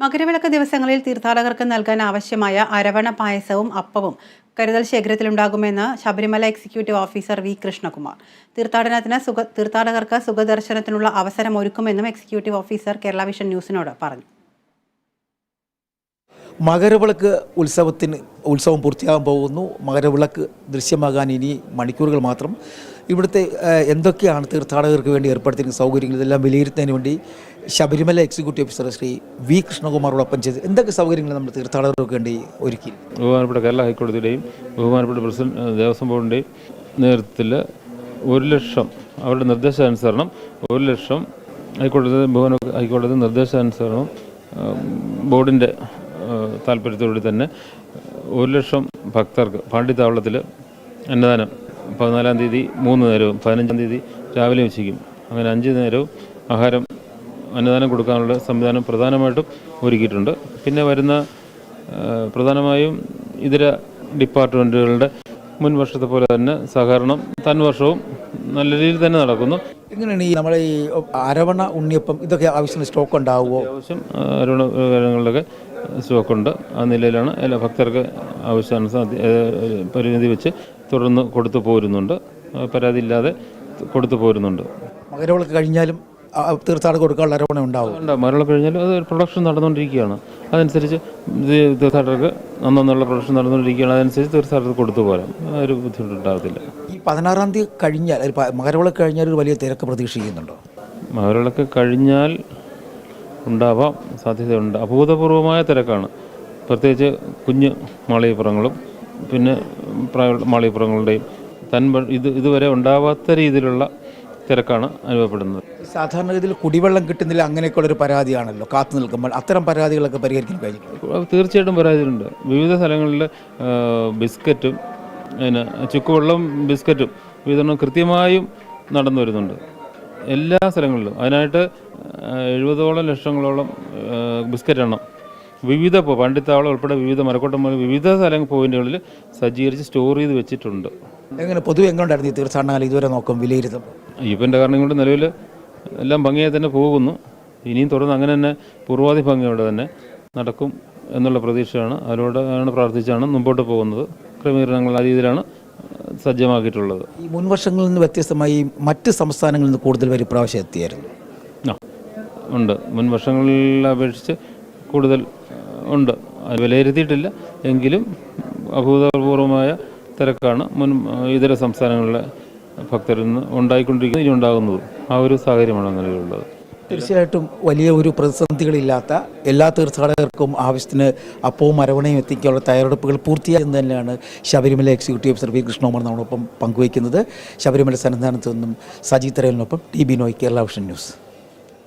മകരവിളക്ക് ദിവസങ്ങളിൽ തീർത്ഥാടകർക്ക് നൽകാൻ ആവശ്യമായ അരവണ പായസവും അപ്പവും കരുതൽ ശേഖരത്തിലുണ്ടാകുമെന്ന് Sabarimala executive officer V Krishnakumar. തീർത്ഥാടനത്തിന് സുഖ തീർത്ഥാടകർക്ക് സുഖദർശനത്തിനുള്ള അവസരം ഒരുക്കുമെന്നും എക്സിക്യൂട്ടീവ് ഓഫീസർ കേരള വിഷൻ ന്യൂസിനോട് പറഞ്ഞു. മകരവിളക്ക് ഉത്സവത്തിന് ഉത്സവം പൂർത്തിയാകാൻ പോകുന്നു. മകരവിളക്ക് ദൃശ്യമാകാൻ ഇനി മണിക്കൂറുകൾ മാത്രം. ഇവിടുത്തെ എന്തൊക്കെയാണ് തീർത്ഥാടകർക്ക് വേണ്ടി ഏർപ്പെടുത്തിയിരിക്കുന്ന സൗകര്യങ്ങൾ? ഇതെല്ലാം വിലയിരുത്തുന്നതിന് വേണ്ടി Sabarimala executive officer Sri V കൃഷ്ണകുമാറോടൊപ്പം ചെയ്ത് എന്തൊക്കെ സൗകര്യങ്ങൾ നമ്മൾ തീർത്ഥാടകർക്ക് വേണ്ടി ഒരുക്കി? ബഹുമാനപ്പെട്ട കേരള ഹൈക്കോടതിയുടെയും ബഹുമാനപ്പെട്ട പ്രസിഡന്റ് ദേവസ്വം ബോർഡിന്റെയും നേതൃത്വത്തിൽ ഒരു ലക്ഷം അവരുടെ നിർദ്ദേശാനുസരണം ഒരു ലക്ഷം ഹൈക്കോടതി ബഹുമാന ഹൈക്കോടതി നിർദ്ദേശാനുസരണം ബോർഡിന്റെ താല്പര്യത്തോടുകൂടി തന്നെ ഒരു ലക്ഷം ഭക്തർക്ക് പാണ്ഡിത്താവളത്തിൽ അന്നദാനം പതിനാലാം തീയതി മൂന്ന് നേരവും പതിനഞ്ചാം തീയതി രാവിലെ ഉച്ചയ്ക്കും. അങ്ങനെ അഞ്ച് നേരവും ആഹാരം അന്നദാനം കൊടുക്കാനുള്ള സംവിധാനം പ്രധാനമായിട്ടും ഒരുക്കിയിട്ടുണ്ട്. പിന്നെ വരുന്ന പ്രധാനമായും ഇതര ഡിപ്പാർട്ട്മെന്റുകളുടെ മുൻ വർഷത്തെ പോലെ തന്നെ സഹകരണം തൻ വർഷവും നല്ല രീതിയിൽ തന്നെ നടക്കുന്നു. എങ്ങനെയാണ് ഈ നമ്മളെ ഈ അരവണ ഉണ്ണിയപ്പം ഇതൊക്കെ ആവശ്യത്തിന് സ്റ്റോക്ക് ഉണ്ടാവുമോ? അത്യാവശ്യം അരവണ കാര്യങ്ങളിലൊക്കെ സ്റ്റോക്കുണ്ട് ആ നിലയിലാണ് എല്ലാ ഭക്തർക്ക് ആവശ്യാനുസരണം പരിമിതി വെച്ച് തുടർന്ന് കൊടുത്തു പോരുന്നുണ്ട്. പരാതി ഇല്ലാതെ കൊടുത്തു പോരുന്നുണ്ട്. മകരവിളക്ക് കഴിഞ്ഞാലും തീർത്ഥാടനം കൊടുക്കാനുള്ള അരവണ ഉണ്ടാവും. ഉണ്ട്. മരണം കഴിഞ്ഞാലും അത് പ്രൊഡക്ഷൻ നടന്നുകൊണ്ടിരിക്കുകയാണ്. അതനുസരിച്ച് തീർത്ഥാടകർക്ക് അന്നുള്ള പ്രൊഡക്ഷൻ നടന്നുകൊണ്ടിരിക്കുകയാണ്. അതനുസരിച്ച് തീർത്ഥാടകർക്ക് കൊടുത്തു പോരാം. ഒരു ബുദ്ധിമുട്ടുണ്ടാകത്തില്ല. ഈ പതിനാറാം തീയതി കഴിഞ്ഞാൽ മകരവിളക്ക് കഴിഞ്ഞാൽ ഒരു വലിയ തിരക്ക് പ്രതീക്ഷിക്കുന്നുണ്ടോ? മകരവിളക്ക് കഴിഞ്ഞാൽ ഉണ്ടാവാം. സാധ്യതയുണ്ട്. അഭൂതപൂർവമായ തിരക്കാണ്. പ്രത്യേകിച്ച് കുഞ്ഞ് മാളികപ്പുറങ്ങളും പിന്നെ പ്രായ മാളികപ്പുറങ്ങളുടെയും തൻ ഇത് ഇതുവരെ ഉണ്ടാവാത്ത രീതിയിലുള്ള തിരക്കാണ് അനുഭവപ്പെടുന്നത്. സാധാരണഗതിയിൽ കുടിവെള്ളം കിട്ടുന്നില്ല അങ്ങനെയൊക്കെയുള്ള ഒരു പരാതിയാണല്ലോ കാത്തു നിൽക്കുമ്പോൾ. അത്തരം പരാതികളൊക്കെ പരിഹരിക്കാൻ കഴിഞ്ഞു തീർച്ചയായിട്ടും പരാതികളുണ്ട്. വിവിധ സ്ഥലങ്ങളിൽ ബിസ്ക്കറ്റും പിന്നെ ചുക്കുവെള്ളം ബിസ്ക്കറ്റും വിതരണം കൃത്യമായും നടന്നു വരുന്നുണ്ട്. എല്ലാ സ്ഥലങ്ങളിലും. അതിനായിട്ട് എഴുപതോളം ലക്ഷങ്ങളോളം ബിസ്ക്കറ്റ് എണ്ണം വിവിധ പണ്ടിത്താവളം ഉൾപ്പെടെ വിവിധ മരക്കോട്ടം പോലെ വിവിധ സ്ഥല പോയിന്റുകളിൽ സജ്ജീകരിച്ച് സ്റ്റോർ ചെയ്ത് വെച്ചിട്ടുണ്ട്. എങ്ങനെ പൊതുവെ എങ്ങോട്ടായിരുന്നു ഈ തീർത്ഥാടന കാലം ഇതുവരെ നോക്കും വിലയിരുത്തും ഇപ്പന്റെ കാരണം കൊണ്ട് നിലവിൽ എല്ലാം ഭംഗിയായി തന്നെ പോകുന്നു. ഇനിയും തുടർന്ന് അങ്ങനെ തന്നെ പൂർവാധി ഭംഗിയോടെ തന്നെ നടക്കും എന്നുള്ള പ്രതീക്ഷയാണ്. അവരോട് ആണ് പ്രാർത്ഥിച്ചാണ് മുമ്പോട്ട് പോകുന്നത്. ക്രമീകരണങ്ങൾ ആ രീതിയിലാണ് സജ്ജമാക്കിയിട്ടുള്ളത്. ഈ മുൻവർഷങ്ങളിൽ നിന്ന് വ്യത്യസ്തമായി മറ്റ് സംസ്ഥാനങ്ങളിൽ നിന്ന് കൂടുതൽ പേര് ഇപ്രാവശ്യം എത്തിയായിരുന്നു. ആ ഉണ്ട്. മുൻവർഷങ്ങളിൽ അപേക്ഷിച്ച് കൂടുതൽ ഉണ്ട്. അത് വിലയിരുത്തിയിട്ടില്ല. എങ്കിലും അഭൂതപൂർവമായ തിരക്കാണ് മുൻ ഇതര സംസ്ഥാനങ്ങളിലെ ഭക്തരിൽ നിന്ന് ഉണ്ടായിക്കൊണ്ടിരിക്കുന്നത് ഇനി ഉണ്ടാകുന്നത് ആ ഒരു സാഹചര്യമാണ് നിലവിലുള്ളത് തീർച്ചയായിട്ടും വലിയ ഒരു പ്രതിസന്ധികളില്ലാത്ത എല്ലാ തീർത്ഥാടകർക്കും ആവശ്യത്തിന് അപ്പവും അരവണയും എത്തിക്കാനുള്ള തയ്യാറെടുപ്പുകൾ പൂർത്തിയായെന്ന് തന്നെയാണ് Sabarimala executive officer V Krishnakumar നമ്മളൊപ്പം പങ്കുവയ്ക്കുന്നത്. ശബരിമല സന്നിധാനത്ത് നിന്നും Saji T B Noy Kerala vision news.